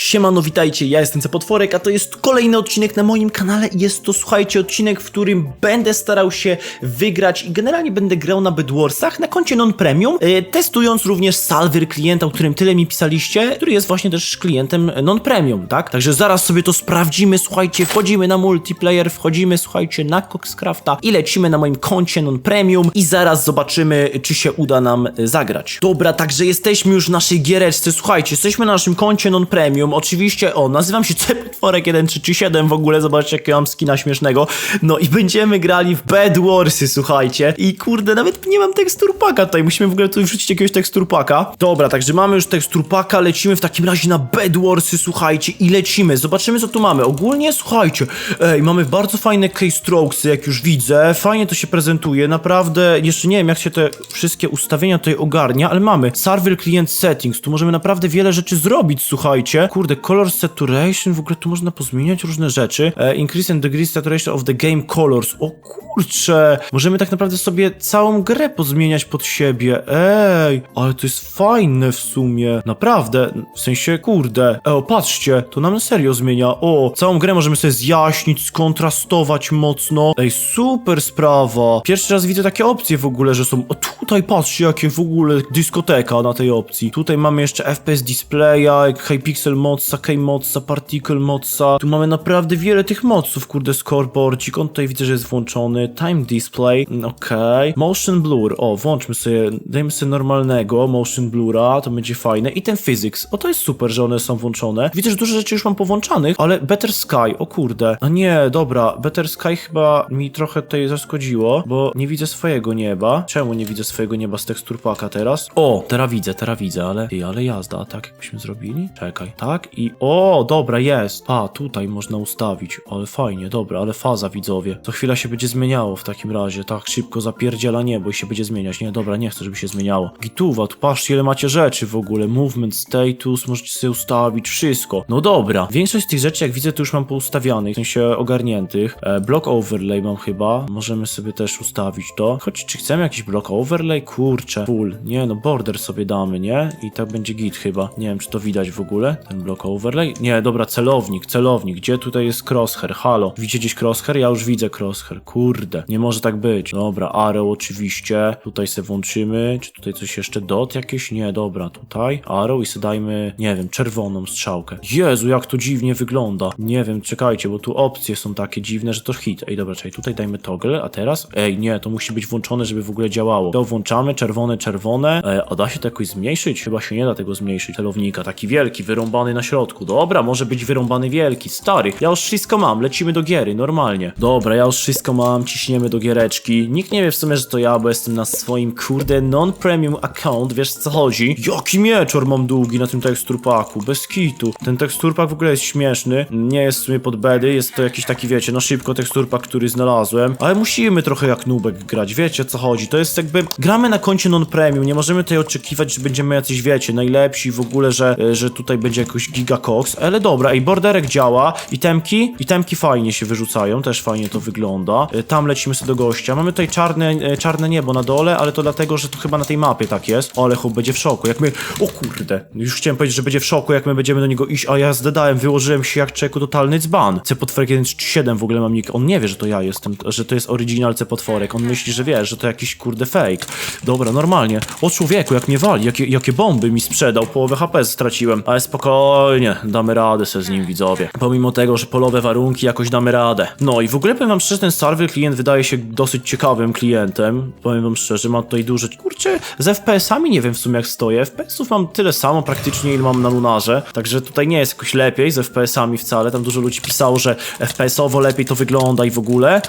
Siemano, witajcie, ja jestem Cepotworek, a to jest kolejny odcinek na moim kanale jest to, słuchajcie, odcinek, w którym będę starał się wygrać i generalnie będę grał na Bedwarsach na koncie non-premium, e, testując również Salver klienta, o którym tyle mi pisaliście, który jest właśnie też klientem non-premium, tak? Także zaraz sobie to sprawdzimy, słuchajcie, wchodzimy na multiplayer, wchodzimy, słuchajcie, na Coxcrafta i lecimy na moim koncie non-premium i zaraz zobaczymy, czy się uda nam e, zagrać. Dobra, także jesteśmy już w naszej giereczce, słuchajcie, jesteśmy na naszym koncie non-premium, oczywiście, o, nazywam się Cepotworek 1337 w ogóle, zobaczcie, jakiego mam skina śmiesznego, no i będziemy grali w Bed Warsy, słuchajcie, i kurde, nawet nie mam teksturpaka tutaj, musimy w ogóle tutaj wrzucić jakiegoś teksturpaka. Dobra, także mamy już teksturpaka, lecimy w takim razie na Bed Warsy, słuchajcie, i lecimy, zobaczymy co tu mamy. Ogólnie, słuchajcie, ej, mamy bardzo fajne keystrokesy, jak już widzę, fajnie to się prezentuje, naprawdę, jeszcze nie wiem jak się te wszystkie ustawienia tutaj ogarnia, ale mamy Server Client Settings, tu możemy naprawdę wiele rzeczy zrobić, słuchajcie. Kurde, Color Saturation, w ogóle tu można pozmieniać różne rzeczy. E, increase and Degree Saturation of the Game Colors, o kurcze, możemy tak naprawdę sobie całą grę pozmieniać pod siebie, ej, ale to jest fajne w sumie, naprawdę, w sensie, kurde, e, o, patrzcie, to nam serio zmienia, o, całą grę możemy sobie zjaśnić, skontrastować mocno, ej, super sprawa, pierwszy raz widzę takie opcje w ogóle, że są, o, tutaj patrzcie, jakie w ogóle dyskoteka na tej opcji, tutaj mamy jeszcze FPS Displaya, Hypixel Modsa, K-Modsa, Particle Modsa, tu mamy naprawdę wiele tych modsów, kurde, scoreboardzik, on tutaj widzę, że jest włączony, Time Display, mm, okej, Motion Blur, o, włączmy sobie, dajmy sobie normalnego Motion Blura, to będzie fajne, i ten Physics, o, to jest super, że one są włączone, widzę, że dużo rzeczy już mam powłączanych, ale Better Sky, o kurde, a nie, dobra, Better Sky chyba mi trochę tutaj zaszkodziło, bo nie widzę swojego nieba, czemu nie widzę swojego nieba z teksturpaka teraz? O, teraz widzę, teraz widzę, ale, ty, ale jazda, tak jakbyśmy zrobili? Czekaj, tak i, o, dobra, jest, a, tutaj można ustawić, ale fajnie, dobra, ale faza, widzowie, co chwila się będzie zmieniało w takim razie, tak szybko zapierdziela niebo i się będzie zmieniać, nie, dobra, nie chcę, żeby się zmieniało. Gituwa, tu patrzcie, ile macie rzeczy w ogóle, movement, status, możecie sobie ustawić, wszystko. No dobra, większość z tych rzeczy, jak widzę, to już mam poustawianych, w sensie ogarniętych. E, block overlay mam chyba, możemy sobie też ustawić to. Choć, czy chcemy jakiś block overlay? Kurczę, full, nie, no border sobie damy, nie? I tak będzie git chyba. Nie wiem, czy to widać w ogóle, ten block overlay. Nie, dobra, celownik, celownik, gdzie tutaj jest crosshair? Halo, widzicie gdzieś crosshair? Ja już widzę crosshair, kurde, nie może tak być. Dobra, arrow oczywiście, tutaj se włączymy, czy tutaj coś jeszcze, dot jakieś? Nie, dobra, tutaj, arrow i sobie dajmy, nie wiem, czerwoną strzałkę. Jezu, jak to dziwnie wygląda. Nie wiem, czekajcie, bo tu opcje są takie dziwne, że to hit. Ej, dobra, czekaj, tutaj dajmy toggle, a teraz? Ej, nie, to musi być włączone, żeby w ogóle działało. To włączamy, czerwone, czerwone. E, a da się to jakoś zmniejszyć? Chyba się nie da tego zmniejszyć, celownika. Taki wielki, wyrąbany na środku. Dobra, może być wyrąbany wielki, stary. Ja już wszystko mam, lecimy do giery, normalnie. Dobra, ja już wszystko mam, ciśniemy do giereczki. Nikt nie wie w sumie, że to ja, bo jestem na swoim, kurde, non-premium account, wiesz co chodzi? Jaki mieczor mam długi na tym teksturpaku, bez kitu. Ten teksturpak w ogóle jest śmieszny, nie jest w sumie pod bedy, jest to jakiś taki, wiecie, no szybko teksturpak, który znalazłem, ale musimy trochę jak nubek grać, wiecie co chodzi, to jest jakby, gramy na koncie non-premium, nie możemy tutaj oczekiwać, że będziemy jacyś, wiecie, najlepsi w ogóle, że, że tutaj będzie jakoś gigacox, ale dobra, i borderek działa, i temki, i temki fajnie się wyrzucają, też fajnie to wygląda, E, tam lecimy sobie do gościa, mamy tutaj czarne, e, czarne niebo na dole, ale to dlatego, że to chyba na tej mapie tak jest, ale chłop będzie w szoku, jak my, o kurde, już chciałem powiedzieć, że będzie w szoku, jak my będziemy do niego iść, a ja zdedałem, wyłożyłem się jak czeku totalny dzban. C-potworek 137 w ogóle mam nick, on nie wie, że to ja jestem, że to jest original C-potworek, on myśli, że wiesz, że to jakiś kurde fake. Dobra, normalnie, o człowieku, jak mnie wali, jakie, jakie bomby mi sprzedał, połowę HP straciłem, ale spokojnie, damy radę sobie z nim, widzowie. Pomimo tego, że polowe warunki, jakoś damy radę. No i w ogóle powiem wam szczerze, ten server klient wydaje się dosyć ciekawym klientem, powiem wam szczerze, ma tutaj duże, kurczę, z FPS-ami nie wiem w sumie jak stoję, FPS-ów mam tyle samo praktycznie, ile mam na Lunarze, także tutaj nie jest jakoś lepiej z FPS-ami wcale, tam dużo ludzi pisało, że FPS-owo lepiej to wygląda i w ogóle,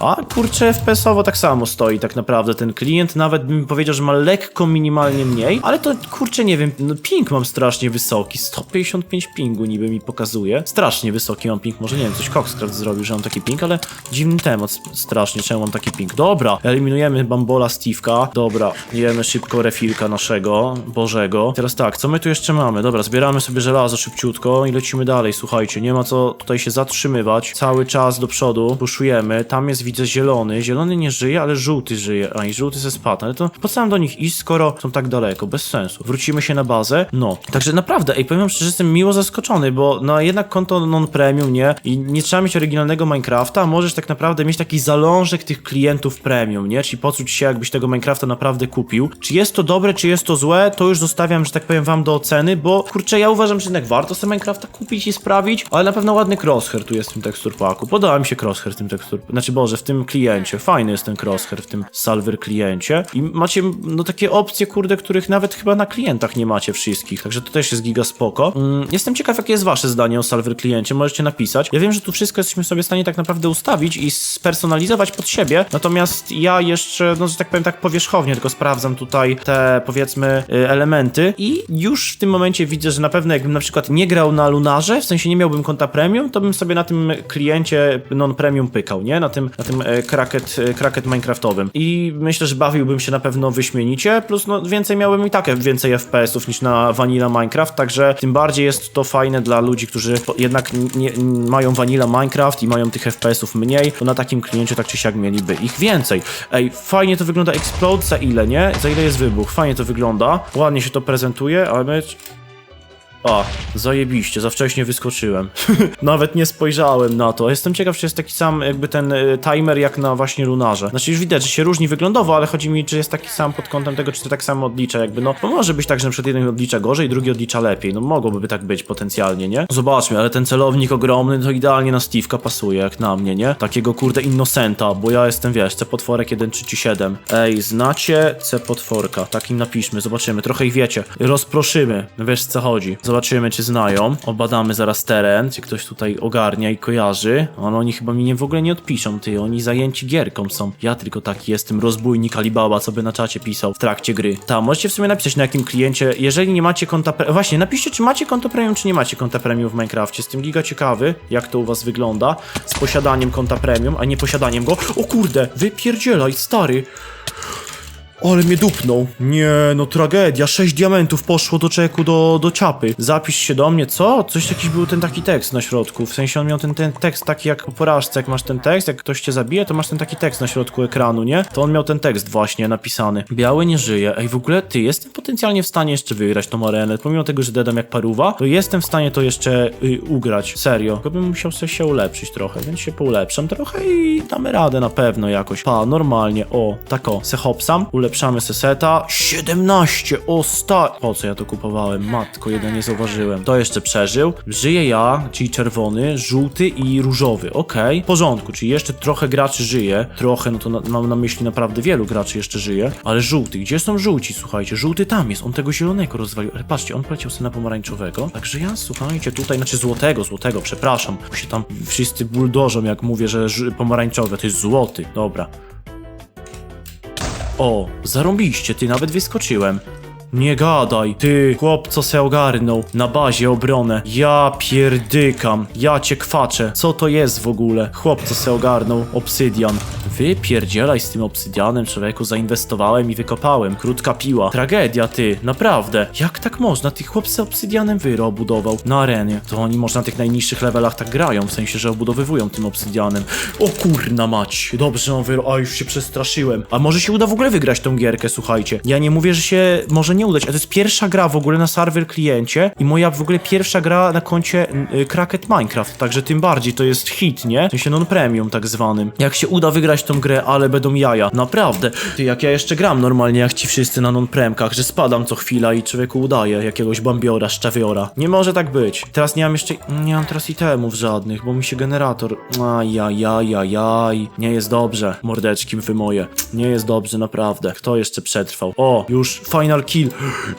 a kurczę, FPS-owo tak samo stoi tak naprawdę ten klient, nawet bym powiedział, że ma lekko minimalnie mniej, ale to kurczę, nie wiem, no ping mam strasznie wysoki, 155 pingu niby mi pokazuje, strasznie wysoki mam ping, może nie wiem, coś Coxcraft zrobił, że mam taki ping, ale dziwny temat strasznie, czemu mam taki ping. Dobra, eliminujemy Bambola Steve'ka, dobra, jemy szybko refilka naszego, Bożego. Teraz tak, co my tu jeszcze mamy? Dobra, zbieramy sobie żelazo szybciutko i lecimy dalej, słuchajcie, nie ma co tutaj się zatrzymywać, cały czas do przodu, puszujemy, tam jest widzę zielony, zielony nie żyje, ale żółty żyje, a i żółty ze spadł, ale to po co do nich iść, skoro są tak daleko, bez sensu. Wrócimy się na bazę, no, także naprawdę, ej, powiem szczerze, jestem miło zaskoczony, bo no jednak konto non-premium, nie? I nie trzeba mieć oryginalnego Minecrafta, możesz tak naprawdę mieć taki zalążek tych klientów premium, nie? Czyli poczuć się jakbyś tego Minecrafta naprawdę kupił. Czy jest to dobre, czy jest to złe, to już zostawiam, że tak powiem, wam do oceny, bo kurczę, ja uważam, że jednak warto sobie Minecrafta kupić i sprawić, ale na pewno ładny crosshair tu jest w tym tekstur paku. Podoba mi się crosshair w tym tekstur, znaczy Boże, w tym kliencie. Fajny jest ten crosshair w tym Salver kliencie i macie no takie opcje, kurde, których nawet chyba na klientach nie macie wszystkich, także to też jest giga spoko. Mm, jestem ciekaw, jakie jest wasze zdanie o Salver kliencie, możecie napisać. Ja wiem, że tu wszystko jesteśmy sobie w stanie tak naprawdę ustawić i spersonalizować pod siebie, natomiast ja jeszcze, no że tak powiem tak powierzchownie, tylko sprawdzam tutaj te, powiedzmy, y, elementy i już w tym momencie widzę, że na pewno jakbym na przykład nie grał na Lunarze, w sensie nie miałbym konta premium, to bym sobie na tym kliencie non-premium pykał, nie? Na tym, na tym e, Cracket, e, Cracket Minecraftowym. I myślę, że bawiłbym się na pewno wyśmienicie, plus no więcej miałbym i tak więcej FPS-ów niż na Vanilla Minecraft, także tym bardziej jest to fajne dla ludzi, którzy jednak nie, mają Vanilla Minecraft i mają tych FPS-ów mniej, to na takim kliencie tak czy siak mieliby ich więcej. Ej, fajnie to wygląda Explode, za ile, nie? Za ile jest wybuch? Fajnie to wygląda, ładnie się to prezentuje, ale my... A, zajebiście, za wcześnie wyskoczyłem. Nawet nie spojrzałem na to. Jestem ciekaw, czy jest taki sam jakby ten y, timer jak na właśnie lunarze. Znaczy już widać, że się różni wyglądowo, ale chodzi mi, czy jest taki sam pod kątem tego, czy to tak samo odlicza jakby, no. Bo może być tak, że przykład jeden odlicza gorzej, drugi odlicza lepiej. No mogłoby tak być potencjalnie, nie? Zobaczmy, ale ten celownik ogromny to idealnie na Steve'ka pasuje, jak na mnie, nie? Takiego kurde innocenta, bo ja jestem, wiesz, C-potworek 137. Ej, znacie C-potworka? Takim napiszmy, zobaczymy. Trochę ich wiecie. Rozproszymy, wiesz co chodzi. Zobaczymy, czy znają. Obadamy zaraz teren, czy ktoś tutaj ogarnia i kojarzy. Ale oni chyba mi nie w ogóle nie odpiszą, ty. Oni zajęci gierką są. Ja tylko taki jestem rozbójnik Alibaba, co by na czacie pisał w trakcie gry. Tam, możecie w sumie napisać na jakim kliencie. Jeżeli nie macie konta pre... Właśnie, napiszcie, czy macie konto premium, czy nie macie konta premium w Minecrafcie. Jestem giga ciekawy, jak to u was wygląda. Z posiadaniem konta premium, a nie posiadaniem go. O kurde, wypierdzielaj, stary. Ale mnie dupnął. Nie, no tragedia. Sześć diamentów poszło do czeku, do, do ciapy. Zapisz się do mnie, co? Coś jakiś był ten taki tekst na środku. W sensie on miał ten, ten tekst taki jak po porażce. Jak masz ten tekst, jak ktoś cię zabije, to masz ten taki tekst na środku ekranu, nie? To on miał ten tekst właśnie napisany. Biały nie żyje. Ej, w ogóle ty, jestem potencjalnie w stanie jeszcze wygrać tą arenę. Pomimo tego, że dedam jak paruwa, to jestem w stanie to jeszcze y, ugrać. Serio. Tylko bym musiał sobie się ulepszyć trochę, więc się poulepszam trochę i damy radę na pewno jakoś. Pa, normalnie. O, tak o, se hopsam, ulepszamy se seta. 17, o sta... Po co ja to kupowałem? Matko, jeden nie zauważyłem. To jeszcze przeżył. Żyję ja, czyli czerwony, żółty i różowy. Okej, w porządku, czyli jeszcze trochę graczy żyje. Trochę, no to na, mam na myśli naprawdę wielu graczy jeszcze żyje. Ale żółty, gdzie są żółci, słuchajcie? Żółty tam jest, on tego zielonego rozwalił. Ale patrzcie, on poleciał sobie na pomarańczowego. Także ja, słuchajcie, tutaj, znaczy złotego, złotego, przepraszam. Bo się tam wszyscy buldożą, jak mówię, że pomarańczowe, to jest złoty. Dobra. O, zarąbiście, ty nawet wyskoczyłem. Nie gadaj, ty chłop co se ogarnął na bazie obronę. Ja pierdykam, ja cię kwaczę. Co to jest w ogóle? Chłop co se ogarnął obsydian. Wypierdzielaj z tym obsydianem, człowieku, zainwestowałem i wykopałem. Krótka piła. Tragedia, ty, naprawdę. Jak tak można? Ty chłop obsydianem wyro obudował na arenie. To oni może na tych najniższych levelach tak grają, w sensie, że obudowywują tym obsydianem. O kurna mać. Dobrze, on wyro... A, już się przestraszyłem. A może się uda w ogóle wygrać tą gierkę, słuchajcie. Ja nie mówię, że się może nie udać, a to jest pierwsza gra w ogóle na serwer kliencie i moja w ogóle pierwsza gra na koncie y, Cracket Minecraft, także tym bardziej to jest hit, nie? W sensie non-premium tak zwanym. Jak się uda wygrać tą grę, ale będą jaja. Naprawdę. Ty, jak ja jeszcze gram normalnie, jak ci wszyscy na non-premkach, że spadam co chwila i człowieku udaje jakiegoś bambiora, szczawiora. Nie może tak być. Teraz nie mam jeszcze... Nie mam teraz itemów żadnych, bo mi się generator... Ajajajajaj. Nie jest dobrze, mordeczki wy moje. Nie jest dobrze, naprawdę. Kto jeszcze przetrwał? O, już final kill.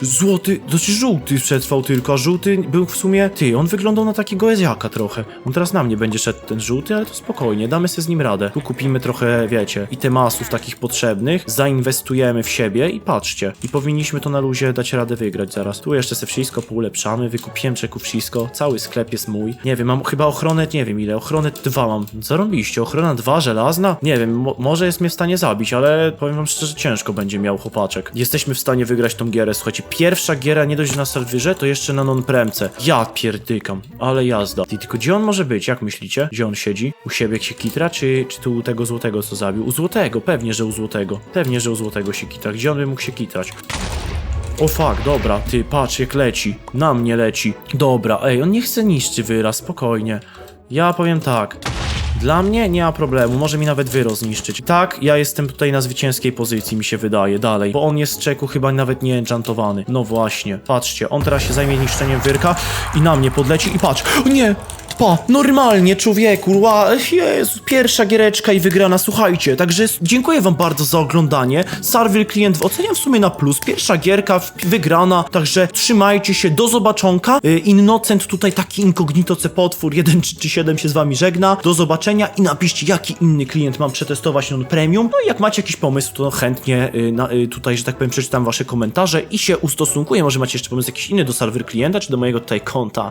Złoty, znaczy żółty przetrwał tylko, żółty był w sumie... Ty, on wyglądał na takiego Eziaka trochę. On teraz na mnie będzie szedł ten żółty, ale to spokojnie, damy sobie z nim radę. Tu kupimy trochę, wiecie, itemasów takich potrzebnych, zainwestujemy w siebie i patrzcie. I powinniśmy to na luzie dać radę wygrać zaraz. Tu jeszcze sobie wszystko poulepszamy, wykupiłem czeku wszystko, cały sklep jest mój. Nie wiem, mam chyba ochronę, nie wiem ile, ochronę dwa mam. Zarąbiście, ochrona dwa, żelazna? Nie wiem, mo może jest mnie w stanie zabić, ale powiem wam szczerze, ciężko będzie miał chłopaczek. Jesteśmy w stanie wygrać tą gierę, słuchajcie, pierwsza giera nie dość na serwerze, to jeszcze na non-premce. Ja pierdykam, ale jazda. Ty, tylko gdzie on może być, jak myślicie? Gdzie on siedzi? U siebie się kitra, czy, czy tu u tego złotego co zabił? U złotego, pewnie, że u złotego. Pewnie, że u złotego się kitra. Gdzie on by mógł się kitrać? O fuck, dobra, ty, patrz jak leci. Na mnie leci. Dobra, ej, on nie chce niszczy wyraz, spokojnie. Ja powiem tak. Dla mnie nie ma problemu, może mi nawet wyrost zniszczyć. Tak, ja jestem tutaj na zwycięskiej pozycji, mi się wydaje, dalej. Bo on jest z czeku chyba nawet nie enchantowany. No właśnie, patrzcie, on teraz się zajmie niszczeniem wyrka i na mnie podleci i patrz. O nie! Pa, normalnie, człowieku, ła, Jezu, pierwsza giereczka i wygrana, słuchajcie, także dziękuję wam bardzo za oglądanie, Sarville klient oceniam w sumie na plus, pierwsza gierka wygrana, także trzymajcie się, do zobaczonka, Y, Innocent tutaj taki incognito C potwór, 137 się z wami żegna, do zobaczenia i napiszcie jaki inny klient mam przetestować non premium, no i jak macie jakiś pomysł, to chętnie y, y, tutaj, że tak powiem, przeczytam wasze komentarze i się ustosunkuję, może macie jeszcze pomysł jakiś inny do Sarville klienta, czy do mojego tutaj konta.